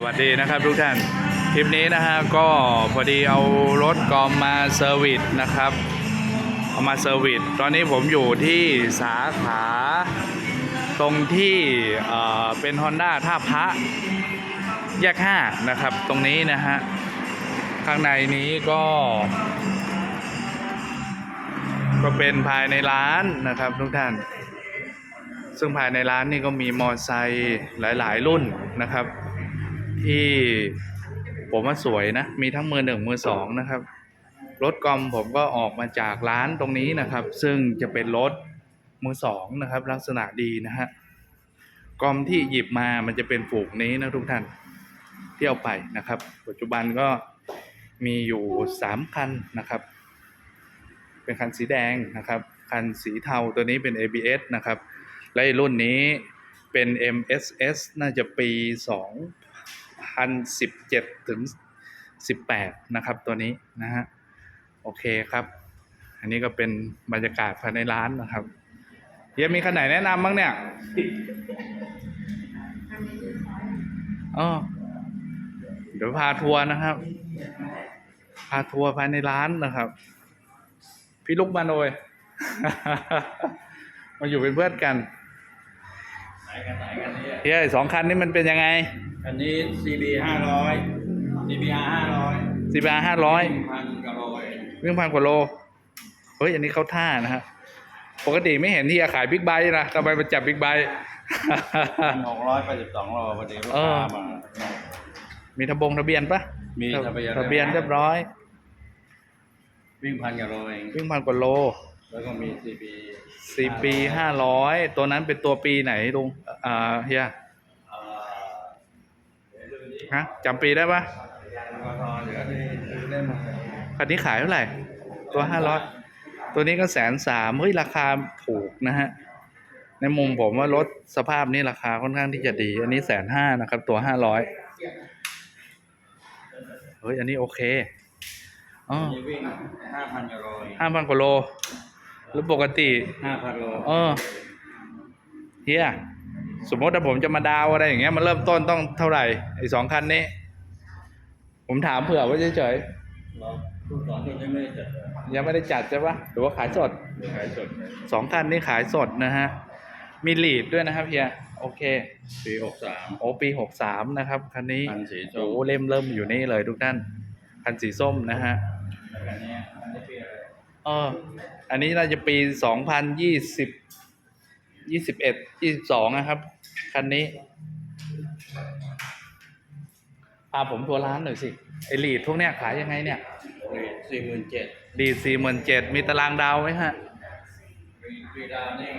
สวัสดีนะครับทุกท่าน คลิปนี้นะฮะก็พอดีเอารถกอมมาเซอร์วิสนะครับ เอามาเซอร์วิสตอนนี้ผมอยู่ที่สาขาตรงที่เอ่อเป็น Honda ท่าพระแยก5นะครับ ตรงนี้นะฮะ ข้างในนี้ก็ ก็เป็นภายในร้านนะครับทุกท่าน ซึ่งภายในร้านนี่ก็มีมอไซค์หลาย ๆ รุ่นนะครับ ที่ผมว่าสวยนะ มีทั้งมือหนึ่งมือสองนะครับ รถกอมผมก็ออกมาจากร้านตรงนี้นะครับ ซึ่งจะเป็นรถมือสองนะครับ ลักษณะดีนะฮะกอมที่หยิบมามันจะเป็นฝูงนี้นะทุกท่านที่เอาไปนะครับ ปัจจุบันก็มีอยู่สามคันนะครับ เป็นคันสีแดงนะครับ คันสีเทาตัวนี้เป็น ABS นะครับ และรุ่นนี้เป็น MSS น่าจะปี 2017 ถึง 18 นะครับ ตัวนี้นะฮะโอเคครับ อันนี้ก็เป็นบรรยากาศภายในร้านนะครับเฮียมีคันไหนแนะนำบ้างเนี่ยอ๋อเดี๋ยวพาทัวร์นะครับ พาทัวร์ภายในร้านนะครับ พี่ลุกมาโดยมาอยู่เป็นเพื่อนกันไหนกันไหนกันเนี่ยเฮียไอ้สองคันนี้มันเป็นยังไง อันนี้ CB ห้าร้อย CBR ห้าร้อยซีบาห้าร้อยพันกะโลยวิ่งพันกว่าโล เฮ้ย อันนี้เขาท่านะฮะ ปกติไม่เห็นที่จะขายบิ๊กไบค์นะทำไมมาจับบิ๊กไบค์พันหกร้อยแปดสิบสองโลพอดีลูกเออ ค้ามา มีทะบงทะเบียนปะมีทะเบียน ทะเบียนเรียบร้อย วิ่งพันกะโลเอง วิ่งพันกว่าโล แล้วก็มี CB สี่ปีห้าร้อยตัวนั้นเป็นตัวปีไหนลุงอ่าเฮียเอ่อ ฮะจำปีได้ปะกทเหลือที่เล่นคันนี้ขายเท่าไหร่ ตัวห้าร้อยตัวนี้ก็แสนสามเฮ้ยราคาถูกนะฮะ ในมุมผมว่ารถสภาพนี้ราคาค่อนข้างที่จะดี อันนี้แสนห้านะครับ ตัวห้าร้อยเฮ้ย อันนี้โอเคอ๋อมีวิ่งห้าพันกะโลเองห้าพันกว่าโลแล้วปกติห้าพันโลเออเฮีย สมมติถ้าผมจะมาดาวอะไรอย่างเงี้ยมันเริ่มต้นต้องเท่าไหร่ไอ้สองคันนี้ ผมถามเผื่อไว้เฉยเหรอทุกสองคนยังไม่ได้จัดเลยๆยังไม่ได้จัดใช่ปะหรือว่าขายสดขายสดสองคันนี้ขายสดนะฮะมีลีดด้วยนะครับเฮียโอเค ปีหกสามโอปีหกสามนะครับคันนี้คันสีส้โอ้มเล่มเริ่มอยู่นี่เลยทุกท่านคันสีส้มนะฮะแล้วกันเนี้ยอันนี้ปีอะไรเอออันนี้น่าจะปีสองพันยี่สิบ ยี่สิบเอ็ดยี่สิบสองนะครับ คันนี้ พาผมทัวร์ร้านหน่อยสิ ไอลีดพวกเนี้ยขายยังไงเนี่ยสี่หมื่นเจ็ดลีดสี่หมื่นเจ็ดมีตารางดาวไหมฮะปีดาวนี่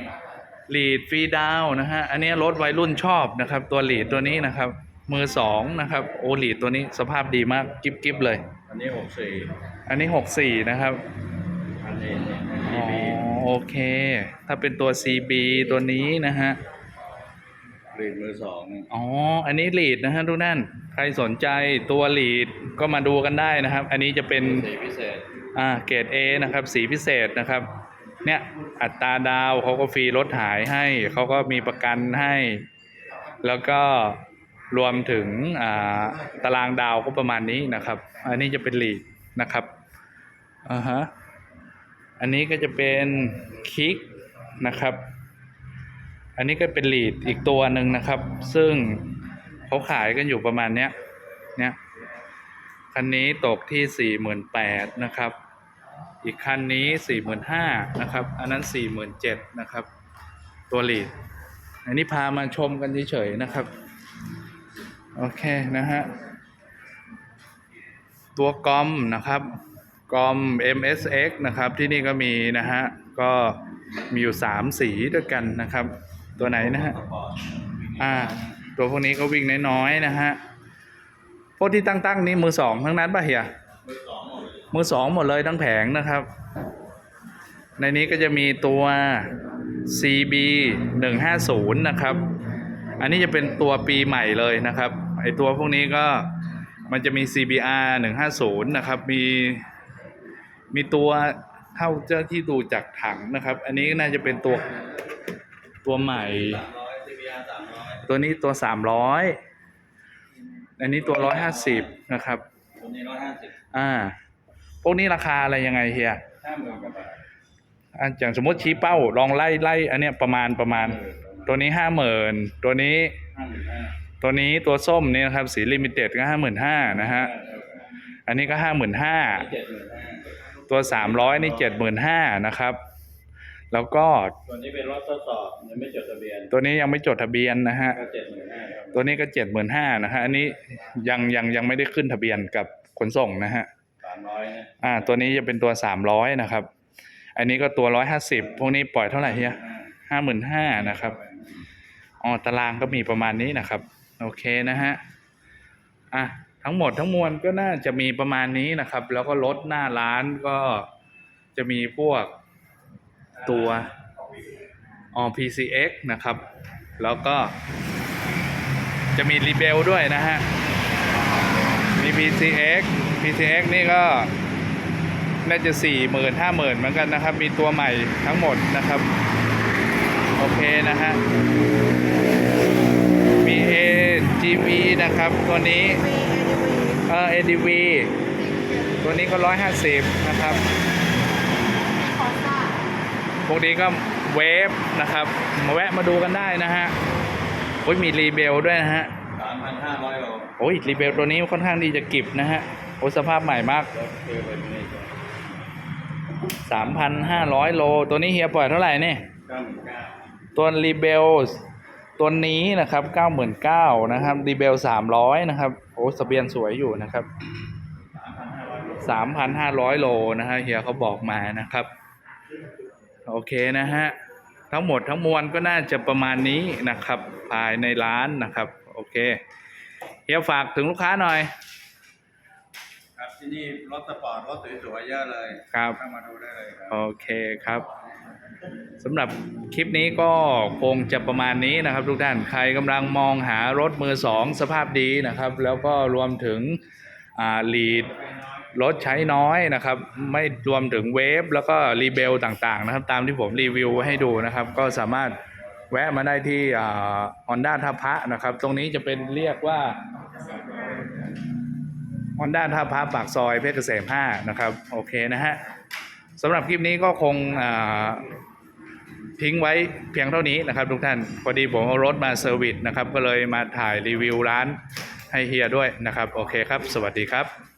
ลีดฟรีดาวน์นะฮะ อันนี้รถวัยรุ่นชอบนะครับ ตัวลีดตัวนี้นะครับ มือสองนะครับ โอลีดตัวนี้สภาพดีมากกิฟกิฟเลย อันนี้หกสี่อันนี้หกสี่นะครับ อันนี้เนี่ย อ๋อ โอเค ถ้าเป็นตัว CB ตัวนี้นะฮะรีดมือสองอ๋อ อันนี้ลีดนะฮะทุกท่าน ใครสนใจตัวลีดก็มาดูกันได้นะครับ อันนี้จะเป็นสีพิเศษ อ่า เกรด A นะครับ สีพิเศษนะครับ เนี่ยอัตราดาวเขาก็ฟรีรถหายให้ เขาก็มีประกันให้ แล้วก็รวมถึงอ่าตารางดาวก็ประมาณนี้นะครับ อันนี้จะเป็นลีดนะครับ อ่าฮะ อันนี้ก็จะเป็นคิกนะครับ อันนี้ก็เป็นลีดอีกตัวหนึ่งนะครับ ซึ่งเขาขายกันอยู่ประมาณเนี้ยเนี้ยคันนี้ตกที่สี่หมื่นแปดนะครับ อีกคันนี้สี่หมื่นห้านะครับ อันนั้นสี่หมื่นเจ็ดนะครับ ตัวลีด อันนี้พามาชมกันเฉยๆนะครับ โอเคนะฮะ ตัวกอมนะครับ กอม MSX นะครับที่นี่ก็มีนะฮะ ก็มีอยู่สามสีด้วยกันนะครับ ตัวไหนนะฮะสปอร์ตอ่า ตัวพวกนี้ก็วิ่งน้อยๆนะฮะ พวกที่ตั้งๆนี่มือสองทั้งนั้นป่ะเฮียมือสองหมดเลยมือสองหมดเลยทั้งแผงนะครับ ในนี้ก็จะมีตัว CB 150นะครับ อันนี้จะเป็นตัวปีใหม่เลยนะครับ ไอตัวพวกนี้ก็มันจะมี CBR 150นะครับ มี มีตัวเท่าเจ้าที่ดูจากถังนะครับ อันนี้น่าจะเป็นตัวตัวใหม่ ตัวนี้ตัวสามร้อยอันนี้ตัวร้อยห้าสิบนะครับตัวนี้ร้อยห้าสิบอ่า พวกนี้ราคาอะไรยังไงเฮียห้าหมื่นกว่าบาทอะอย่างสมมติชี้เป้าลองไล่ไล่อันเนี้ยประมาณประมาณ ตัวนี้ห้าหมื่นตัวนี้ ห้าหมื่นห้าตัวนี้ตัวส้มนี่นะครับ สีลิมิเต็ดก็ห้าหมื่นห้านะฮะ อันนี้ก็ห้าหมื่นห้า เจ็ดหมื่นห้า ตัวสามร้อยนี่เจ็ดหมื่นห้านะครับ แล้วก็ตัวนี้เป็นรถทดสอบยังไม่จดทะเบียน ตัวนี้ยังไม่จดทะเบียนนะฮะ ก็เจ็ดหมื่นห้าครับตัวนี้ก็เจ็ดหมื่นห้านะฮะ อันนี้ยังยังยังไม่ได้ขึ้นทะเบียนกับขนส่งนะฮะ สามร้อยนะอ่า ตัวนี้จะเป็นตัวสามร้อยนะครับ อันนี้ก็ตัวร้อยห้าสิบพวกนี้ปล่อยเท่าไหร่เฮียห้าหมื่นห้านะครับ อ๋อ ตารางก็มีประมาณนี้นะครับ โอเคนะฮะ อะ ทั้งหมดทั้งมวลก็น่าจะมีประมาณนี้นะครับ แล้วก็รถหน้าร้านก็จะมีพวกตัวอ๋อ PCX นะครับ แล้วก็จะมีรีเบลด้วยนะฮะมี PCX PCX นี่ก็น่าจะสี่หมื่นห้าหมื่นเหมือนกันนะครับ มีตัวใหม่ทั้งหมดนะครับ โอเคนะฮะมี AGV นะครับ ตัวนี้ เออ ADV ตัวนี้ก็ร้อยห้าสิบนะครับพวกนี้ก็เวฟนะครับ มาแวะมาดูกันได้นะฮะโอ้ยมีรีเบลด้วยนะฮะสามพันห้าร้อยโลโอ้ยรีเบลตัวนี้ค่อนข้างที่จะกิบนะฮะโอ้ยสภาพใหม่มากรถคือเป็นนี่3,500โล ตัวนี้เฮียปล่อยเท่าไหร่เนี่ยเก้าหมื่นเก้าตัวรีเบลตัวนี้นะครับ99,000นะครับรีเบล300นะครับโอ้ สเสบียนสวยอยู่นะครับสามพันห้าร้อยโล3,500โลนะฮะเฮียเขาบอกมานะครับ โอเคนะฮะ ทั้งหมดทั้งมวลก็น่าจะประมาณนี้นะครับ ภายในร้านนะครับ โอเค เฮียฝากถึงลูกค้าหน่อย ครับที่นี่รถสปอร์ตรถสวยๆเยอะเลยครับ เข้ามาดูได้เลยครับ โอเคครับ สำหรับคลิปนี้ก็คงจะประมาณนี้นะครับ ทุกท่านใครกำลังมองหารถมือสองสภาพดีนะครับ แล้วก็รวมถึงลีดรถใช้น้อยนะครับ ไม่รวมถึงเวฟแล้วก็รีเบลต่างๆ นะครับ ตามที่ผมรีวิวให้ดูนะครับ ก็สามารถแวะมาได้ที่ฮอนด้าท่าพระนะครับ ตรงนี้จะเป็นเรียกว่าฮอนด้าท่าพระปากซอยเพชรเกษม5นะครับ โอเคนะฮะสำหรับคลิปนี้ก็คงอ่า ทิ้งไว้เพียงเท่านี้นะครับทุกท่าน พอดีผมเอารถมาเซอร์วิสนะครับ ก็เลยมาถ่ายรีวิวร้านให้เฮียด้วยนะครับ โอเคครับ สวัสดีครับ